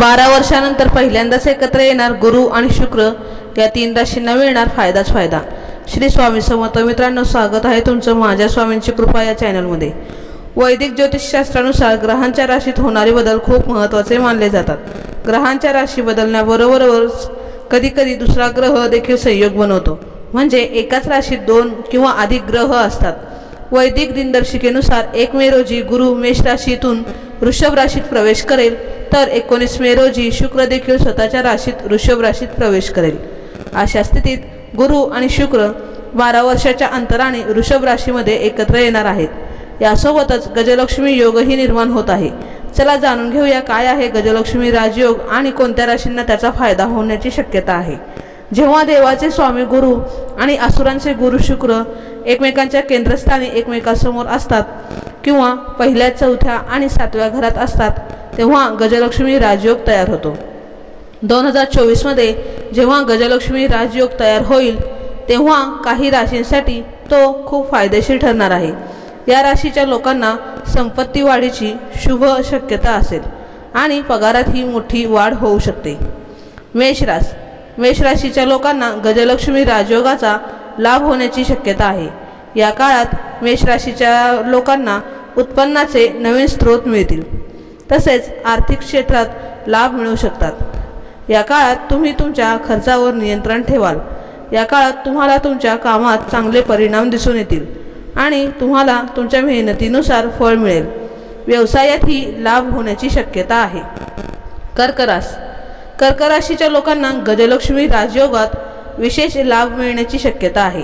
बारा वर्षानंतर पहिल्यांदाच एकत्र येणार गुरु आणि शुक्र या तीन राशींना मिळणार फायदाच फायदा. श्री स्वामी समर्थ मित्रांनो स्वागत आहे तुमचं माझ्या स्वामींची कृपा या चॅनलमध्ये. वैदिक ज्योतिषशास्त्रानुसार ग्रहांच्या राशीत होणारे बदल खूप महत्त्वाचे मानले जातात. ग्रहांच्या राशी बदलण्याबरोबरच कधीकधी दुसरा ग्रह देखील संयोग बनवतो. म्हणजे एकाच राशीत दोन किंवा अधिक ग्रह असतात. वैदिक दिनदर्शिकेनुसार एक मे रोजी गुरु मेष राशीतून वृषभ राशीत प्रवेश करेल. तर एकोणीस मे रोजी शुक्र देखील स्वतःच्या राशीत ऋषभ राशीत प्रवेश करेल. अशा स्थितीत गुरु आणि शुक्र बारा वर्षाच्या अंतराने ऋषभ राशीमध्ये एकत्र येणार आहेत. यासोबतच गजलक्ष्मी योगही निर्माण होत आहे. चला जाणून घेऊया काय आहे गजलक्ष्मी राजयोग आणि कोणत्या राशींना त्याचा फायदा होण्याची शक्यता आहे. जेव्हा देवाचे स्वामी गुरु आणि असुरांचे गुरु शुक्र एकमेकांच्या केंद्रस्थानी एकमेकांसमोर असतात किंवा पहिल्या चौथ्या आणि सातव्या घरात असतात तेव्हा गजलक्ष्मी राजयोग तयार होतो. दोन हजार चोवीसमध्ये जेव्हा गजलक्ष्मी राजयोग तयार होईल तेव्हा काही राशींसाठी तो खूप फायदेशीर ठरणार आहे. या राशीच्या लोकांना संपत्ती वाढीची शुभ शक्यता असेल आणि पगारात ही मोठी वाढ होऊ शकते. मेषरास मेष राशीच्या लोकांना गजलक्ष्मी राजयोगाचा लाभ होण्याची शक्यता आहे. या काळात मेष राशीच्या लोकांना उत्पन्नाचे नवीन स्रोत मिळतील. तसेच आर्थिक क्षेत्रात लाभ मिळू शकतात. या काळात तुम्ही तुमच्या खर्चावर नियंत्रण ठेवाल. या काळात तुम्हाला तुमच्या कामात चांगले परिणाम दिसून येतील आणि तुम्हाला तुमच्या मेहनतीनुसार फळ मिळेल. व्यवसायातही लाभ होण्याची शक्यता आहे. कर्करास. कर्कराशीच्या लोकांना गजलक्ष्मी राजयोगात विशेष लाभ मिळण्याची शक्यता आहे.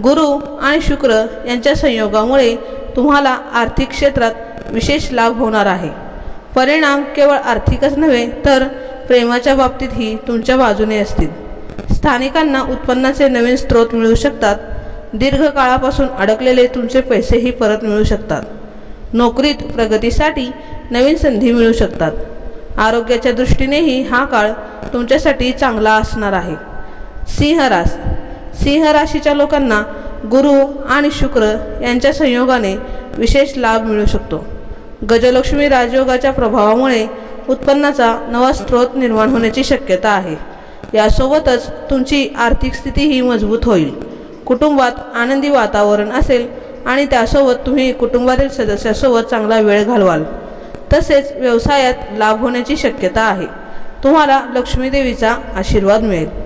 गुरु आणि शुक्र यांच्या संयोगामुळे तुम्हाला आर्थिक क्षेत्रात विशेष लाभ होणार आहे. परिणाम केवळ आर्थिकच नव्हे तर प्रेमाच्या बाबतीतही तुमच्या बाजूने असतील. स्थानिकांना उत्पन्नाचे नवीन स्रोत मिळू शकतात. दीर्घकाळापासून अडकलेले तुमचे पैसेही परत मिळू शकतात. नोकरीत प्रगतीसाठी नवीन संधी मिळू शकतात. आरोग्याच्या दृष्टीनेही हा काळ तुमच्यासाठी चांगला असणार आहे. सिंहरास सिंह राशीच्या लोकांना गुरु आणि शुक्र यांच्या संयोगाने विशेष लाभ मिळू शकतो. गजलक्ष्मी राजयोगाच्या प्रभावामुळे उत्पन्नाचा नवा स्रोत निर्माण होण्याची शक्यता आहे. यासोबतच तुमची आर्थिक स्थितीही मजबूत होईल. कुटुंबात आनंदी वातावरण असेल आणि त्यासोबत तुम्ही कुटुंबातील सदस्यासोबत चांगला वेळ घालवाल. तसेच व्यवसायात लाभ होण्याची शक्यता आहे. तुम्हाला लक्ष्मीदेवीचा आशीर्वाद मिळेल.